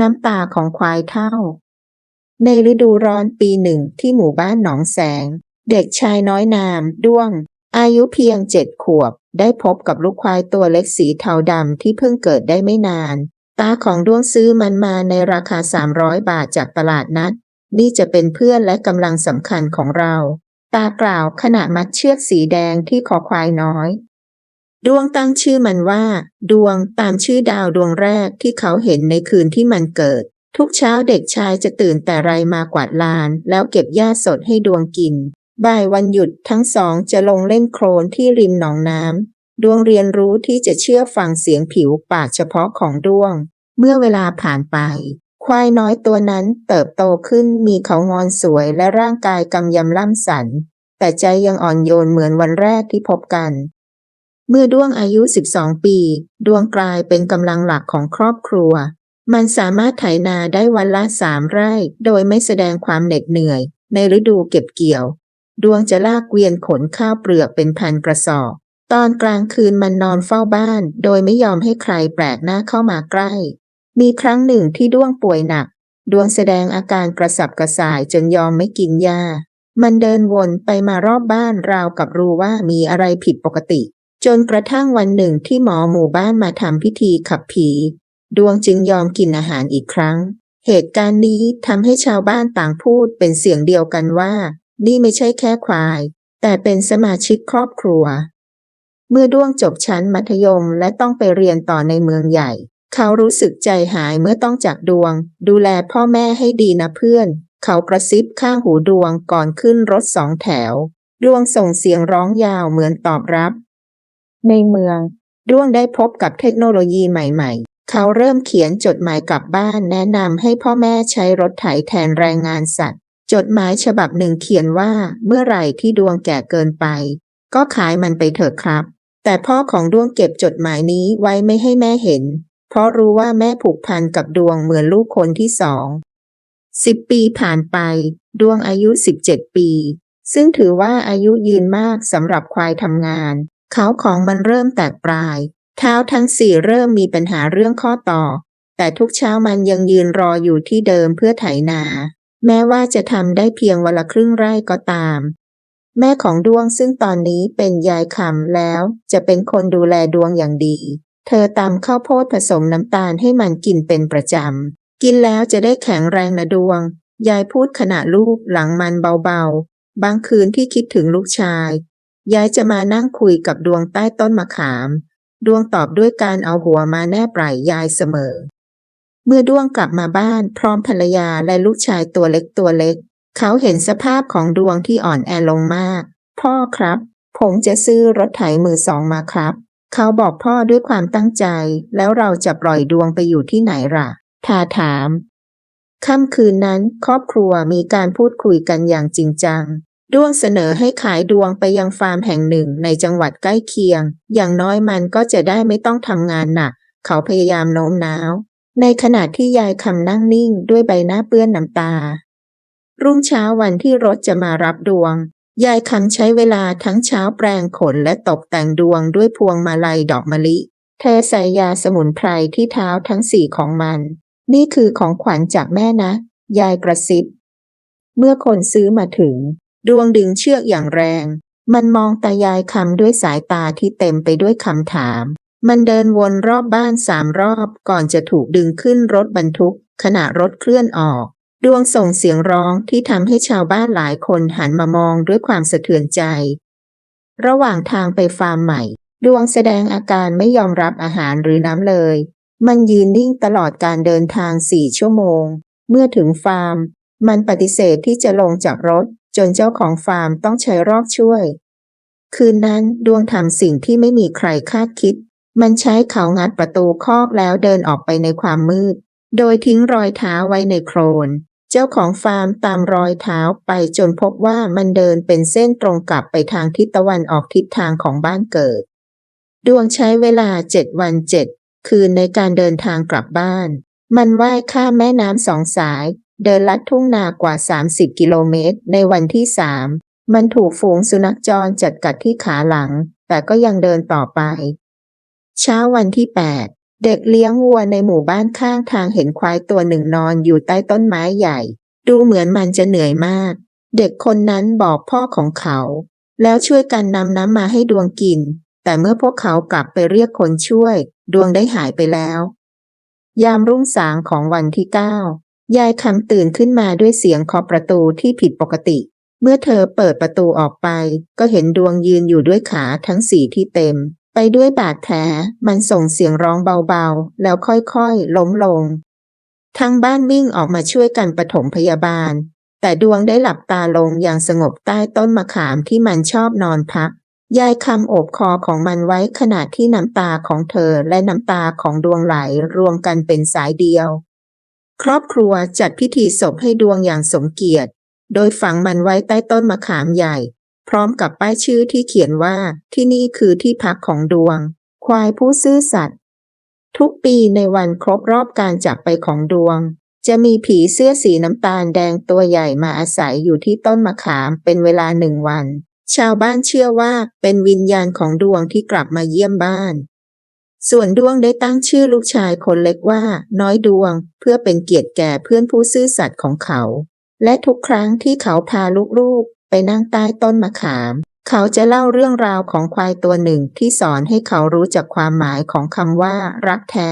น้ำตาของควายเท่า ในฤดูร้อนปีหนึ่งที่หมู่บ้านหนองแสง เด็กชายน้อยนาม ด้วง อายุเพียงเจ็ดขวบ ได้พบกับลูกควายตัวเล็กสีเทาดำที่เพิ่งเกิดได้ไม่นาน ตาของด้วงซื้อมันมาในราคา 300 บาทจากตลาดนัด นี่จะเป็นเพื่อนและกำลังสำคัญของเรา ตากล่าวขณะมัดเชือกสีแดงที่คอควายน้อย ดวงตั้งชื่อมันว่า ดวงตามชื่อดาวดวงแรกที่เขาเห็นในคืนที่มันเกิด ทุกเช้าเด็กชายจะตื่นแต่ไรมากวาดลาน แล้วเก็บหญ้าสดให้ดวงกิน บ่ายวันหยุดทั้งสองจะลงเล่นโคลนที่ริมหนองน้ำดวงเรียนรู้ที่จะเชื่อฟังเสียงผิวปากเฉพาะของดวง เมื่อเวลาผ่านไป ควายน้อยตัวนั้นเติบโตขึ้นมีเขางอนสวยและร่างกายกำยำล่ำสันแต่ใจยังอ่อนโยนเหมือนวันแรกที่พบกัน เมื่อด้วงอายุ 12 ปี ดวงกลายเป็นกำลังหลักของครอบครัว มันสามารถไถนาได้วันละสามไร่ โดยไม่แสดงความเหน็ดเหนื่อย ในฤดูเก็บเกี่ยว ดวงจะลากเกวียนขนข้าวเปลือกเป็นพันกระสอบ ตอนกลางคืนมันนอนเฝ้าบ้าน โดยไม่ยอมให้ใครแปลกหน้าเข้ามาใกล้ มีครั้งหนึ่งที่ด้วงป่วยหนัก ดวงแสดงอาการกระสับกระส่ายจนยอมไม่กินยา มันเดินวนไปมารอบบ้านราวกับรู้ว่ามีอะไรผิดปกติ จนกระทั่งวันหนึ่งที่หมอหมู่บ้านมาทำพิธีขับผี ดวงจึงยอมกินอาหารอีกครั้ง เหตุการณ์นี้ทำให้ชาวบ้านต่างพูดเป็นเสียงเดียวกันว่า นี่ไม่ใช่แค่ควาย แต่เป็นสมาชิกครอบครัว เมื่อด้วงจบชั้นมัธยมและต้องไปเรียนต่อในเมืองใหญ่ เขารู้สึกใจหายเมื่อต้องจากดวง ดูแลพ่อแม่ให้ดีนะเพื่อน เขากระซิบข้างหูดวงก่อนขึ้นรถสองแถว ดวงส่งเสียงร้องยาวเหมือนตอบรับ ในเมืองดวงได้พบกับเทคโนโลยีใหม่ ๆ เขาเริ่มเขียนจดหมายกลับบ้านแนะนำให้พ่อแม่ใช้รถไถแทนแรงงานสัตว์ จดหมายฉบับหนึ่งเขียนว่าเมื่อไหร่ที่ดวงแก่เกินไป ก็ขายมันไปเถอะครับ แต่พ่อของดวงเก็บจดหมายนี้ไว้ไม่ให้แม่เห็น เพราะรู้ว่าแม่ผูกพันกับดวงเหมือนลูกคนที่สองสิบปีผ่านไป ดวงอายุ 17 ปี ซึ่งถือว่าอายุยืนมากสำหรับควายทำงาน เขาของมันเริ่มแตกปลาย เท้าทั้งสี่เริ่มมีปัญหาเรื่องข้อต่อ แต่ทุกเช้ามันยังยืนรออยู่ที่เดิมเพื่อไถนา แม้ว่าจะทำได้เพียงวันละครึ่งไร่ก็ตาม แม่ของดวงซึ่งตอนนี้เป็นยายคำแล้ว จะเป็นคนดูแลดวงอย่างดี เธอตำข้าวโพดผสมน้ำตาลให้มันกินเป็นประจำ กินแล้วจะได้แข็งแรงนะดวง ยายพูดขณะลูกหลังมันเบาๆ บางคืนที่คิดถึงลูกชาย ยายจะมานั่งคุยกับดวงใต้ต้นมะขาม ดวงตอบด้วยการเอาหัวมาแนบไหล่ยายเสมอ เมื่อดวงกลับมาบ้านพร้อมภรรยาและลูกชายตัวเล็กตัวเล็ก เขาเห็นสภาพของดวงที่อ่อนแอลงมาก พ่อครับ ผมจะซื้อรถไถมือสองมาครับ เขาบอกพ่อด้วยความตั้งใจ แล้วเราจะปล่อยดวงไปอยู่ที่ไหนล่ะทาถามค่ำคืนนั้นครอบครัวมีการพูดคุยกันอย่างจริงจัง ด้วงเสนอให้ขายดวงไปยังฟาร์มแห่งหนึ่งในจังหวัดใกล้เคียง อย่างน้อยมันก็จะได้ไม่ต้องทำงานหนัก เขาพยายามโน้มน้าว ในขณะที่ยายคำนั่งนิ่งด้วยใบหน้าเปื้อนน้ำตา รุ่งเช้าวันที่รถจะมารับดวง ยายคำใช้เวลาทั้งเช้าแปรงขนและตกแต่งดวงด้วยพวงมาลัยดอกมะลิเธอใส่ยาสมุนไพรที่เท้าทั้งสี่ของมัน นี่คือของขวัญจากแม่นะ ยายกระซิบ เมื่อคนซื้อมาถึง ดวงดึงเชือกอย่างแรง มันมองตายายคำด้วยสายตาที่เต็มไปด้วยคำถาม มันเดินวนรอบบ้านสามรอบก่อนจะถูกดึงขึ้นรถบรรทุก ขณะรถเคลื่อนออก ดวงส่งเสียงร้องที่ทำให้ชาวบ้านหลายคนหันมามองด้วยความสะเทือนใจ ระหว่างทางไปฟาร์มใหม่ ดวงแสดงอาการไม่ยอมรับอาหารหรือน้ำเลย มันยืนนิ่งตลอดการเดินทางสี่ชั่วโมง เมื่อถึงฟาร์ม มันปฏิเสธที่จะลงจากรถ จนเจ้าของฟาร์มต้องใช้รอกช่วย คืนนั้นดวงทำสิ่งที่ไม่มีใครคาดคิด มันใช้เขางัดประตูคอกแล้วเดินออกไปในความมืด โดยทิ้งรอยเท้าไว้ในโคลนเจ้าของฟาร์มตามรอยเท้าไปจนพบว่ามันเดินเป็นเส้นตรงกลับไปทางทิศตะวันออกทิศทางของบ้านเกิด ดวงใช้เวลาเจ็ดวันเจ็ดคืนในการเดินทางกลับบ้าน มันว่ายข้ามแม่น้ำสองสาย เดินลัดทุ่งนากว่า 30 กิโลเมตร ในวันที่สามมันถูกฝูงสุนัขจรจัดกัดที่ขาหลัง แต่ก็ยังเดินต่อไป เช้าวันที่ 8 เด็กเลี้ยงวัวในหมู่บ้านข้างทางเห็นควายตัวหนึ่งนอนอยู่ใต้ต้นไม้ใหญ่ ดูเหมือนมันจะเหนื่อยมาก เด็กคนนั้นบอกพ่อของเขา แล้วช่วยกันนำน้ำมาให้ดวงกิน แต่เมื่อพวกเขากลับไปเรียกคนช่วย ดวงได้หายไปแล้ว ยามรุ่งสางของวันที่เก้า ยายคำตื่นขึ้นมาด้วยเสียงเคาะประตูที่ผิดปกติ เมื่อเธอเปิดประตูออกไป ก็เห็นดวงยืนอยู่ด้วยขาทั้งสี่ที่เต็ม ไปด้วยบาดแผลมันส่งเสียงร้องเบาๆ แล้วค่อยๆ ล้มลง ทั้งบ้านวิ่งออกมาช่วยกันปฐมพยาบาล แต่ดวงได้หลับตาลงอย่างสงบใต้ต้นมะขามที่มันชอบนอนพัก ยายคำโอบคอของมันไว้ขณะที่น้ำตาของเธอและน้ำตาของดวงไหลรวมกันเป็นสายเดียว ครอบครัวจัดพิธีศพให้ดวงอย่างสมเกียรติ โดยฝังมันไว้ใต้ต้นมะขามใหญ่ พร้อมกับป้ายชื่อที่เขียนว่าที่นี่คือที่พักของดวง ควายผู้ซื่อสัตย์ทุกปีในวันครบรอบการจากไปของดวง จะมีผีเสื้อสีน้ำตาลแดงตัวใหญ่มาอาศัยอยู่ที่ต้นมะขามเป็นเวลาหนึ่งวัน ชาวบ้านเชื่อว่าเป็นวิญญาณของดวงที่กลับมาเยี่ยมบ้าน ส่วนดวงได้ตั้งชื่อลูกชายคนเล็กว่า น้อยดวง เพื่อเป็นเกียรติแก่เพื่อนผู้ซื่อสัตย์ของเขา และทุกครั้งที่เขาพาลูกๆ ไปนั่งใต้ต้นมะขาม เขาจะเล่าเรื่องราวของควายตัวหนึ่งที่สอนให้เขารู้จักความหมายของคำว่า รักแท้